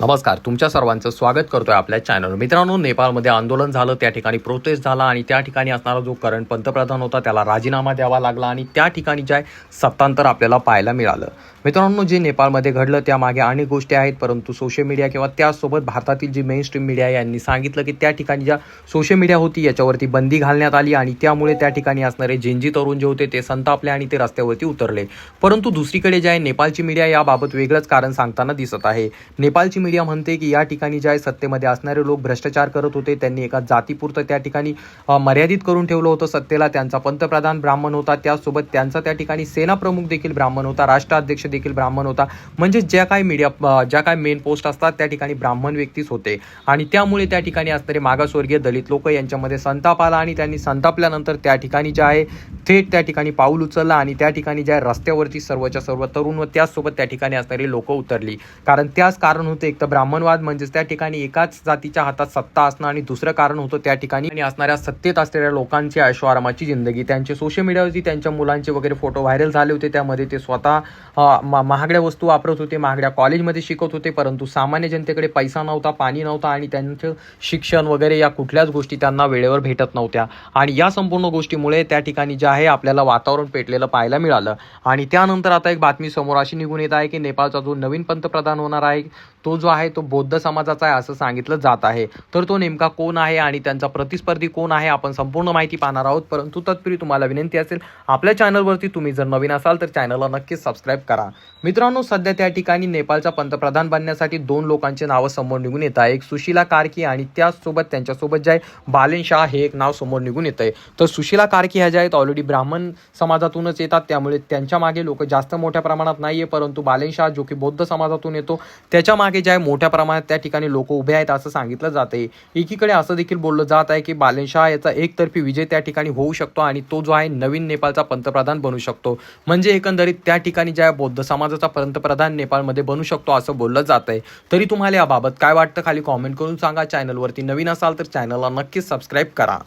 नमस्कार तुमच्या सर्वांचं स्वागत करतोय आपल्या चॅनल मित्रांनो नेपाळमध्ये आंदोलन झालं त्या ठिकाणी प्रोटेस्ट झाला आणि त्या ठिकाणी असणारा जो करंट पंतप्रधान होता त्याला राजीनामा द्यावा लागला आणि त्या ठिकाणी जे आहे सत्तांतर आपल्याला पाहायला मिळालं. मित्रांनो जे नेपाळमध्ये घडलं त्यामागे अनेक गोष्टी आहेत परंतु सोशल मीडिया किंवा त्यासोबत भारतातील जी मेन स्ट्रीम मीडिया आहे यांनी सांगितलं की त्या ठिकाणी ज्या सोशल मीडिया होती याच्यावरती बंदी घालण्यात आली आणि त्यामुळे त्या ठिकाणी असणारे जेंजी तरुण जे होते ते संतापले आणि ते रस्त्यावरती उतरले. परंतु दुसरीकडे जे आहे नेपाळची मीडिया याबाबत वेगळंच कारण सांगताना दिसत आहे. नेपाळची मीडिया म्हणते की या ठिकाणी जे आहे सत्तेमध्ये असणारे लोक भ्रष्टाचार करत होते त्यांनी एका जातीपुरतं त्या ठिकाणी मर्यादित करून ठेवलं होतं सत्तेला. त्यांचा पंतप्रधान ब्राह्मण होता. त्यासोबत त्यांचा त्या ठिकाणी सेनाप्रमुख देखील ब्राह्मण होता. राष्ट्राध्यक्ष देखील ब्राह्मण होता. म्हणजे ज्या काही मीडिया ज्या काही मेन पोस्ट असतात त्या ठिकाणी ब्राह्मण व्यक्तीच होते. आणि त्यामुळे त्या ठिकाणी असणारे मागासवर्गीय दलित लोक यांच्यामध्ये संताप आला आणि त्यांनी संतापल्यानंतर त्या ठिकाणी जे आहे थेट त्या ठिकाणी पाऊल उचललं आणि त्या ठिकाणी ज्या रस्त्यावरती सर्वच्या सर्व तरुण व त्याचसोबत त्या ठिकाणी असणारी लोक उतरली. कारण त्याच कारण होते एक तर ब्राह्मणवाद म्हणजेच त्या ठिकाणी एकाच जातीच्या हातात सत्ता असणं आणि दुसरं कारण होतं त्या ठिकाणी. आणि असणाऱ्या सत्तेत असलेल्या लोकांची ऐशोआरामाची जिंदगी. त्यांचे सोशल मीडियावरती त्यांच्या मुलांचे वगैरे फोटो व्हायरल झाले होते. त्यामध्ये ते स्वतः म- महागड्या वस्तू वापरत होते महागड्या कॉलेजमध्ये शिकत होते. परंतु सामान्य जनतेकडे पैसा नव्हता पाणी नव्हता आणि त्यांचं शिक्षण वगैरे या कुठल्याच गोष्टी त्यांना वेळेवर भेटत नव्हत्या. आणि या संपूर्ण गोष्टीमुळे त्या ठिकाणी जे आहे आपल्याला वातावरण पेटलेलं पाहायला मिळालं. आणि त्यानंतर आता एक बातमी समोर अशी निघून येत आहे की नेपाळचा जो नवीन पंतप्रधान होणार आहे तो जो आहे तो बौद्ध समाजाचा आहे असं सांगितलं जात आहे. तर तो नेमका कोण आहे आणि त्यांचा प्रतिस्पर्धी कोण आहे आपण संपूर्ण माहिती पाहणार आहोत. परंतु तत्पूर्वी तुम्हाला विनंती असेल आपल्या चॅनलवरती तुम्ही जर नवीन असाल तर चॅनलला नक्कीच सबस्क्राईब करा. मित्रांनो सध्या त्या ठिकाणी नेपाळचा पंतप्रधान बनण्यासाठी दोन लोकांचे नावं समोर निघून येत आहे. एक सुशीला कार्की आणि त्याचसोबत त्यांच्यासोबत जे आहे बालेन शाह हे एक नाव समोर निघून येत आहे. तर सुशीला कार्की ह्या ज्या आहेत ऑलरेडी ब्राह्मण समाजातूनच येतात. त्यामुळे त्यांच्या मागे लोक जास्त मोठ्या प्रमाणात नाही आहे परंतु बालेन शाह जो की बौद्ध समाजातून येतो त्याच्यामागे ज्या काय मोठ्या प्रमाणात त्या ठिकाणी लोक उभे आहेत असं सांगितलं जात आहे एकीकडे असं देखील बोललं जात आहे की बालेन याचा एकतर्फी विजय त्या ठिकाणी होऊ शकतो आणि तो जो आहे नवीन नेपाळचा पंतप्रधान बनू शकतो. म्हणजे एकंदरीत त्या ठिकाणी ज्या बौद्ध समाजाचा पंतप्रधान नेपाळमध्ये बनू शकतो असं बोललं जात आहे तरी तुम्हाला याबाबत काय वाटतं? खाली कॉमेंट करून सांगा. चॅनलवरती नवीन असाल तर चॅनलला नक्कीच सबस्क्राईब करा.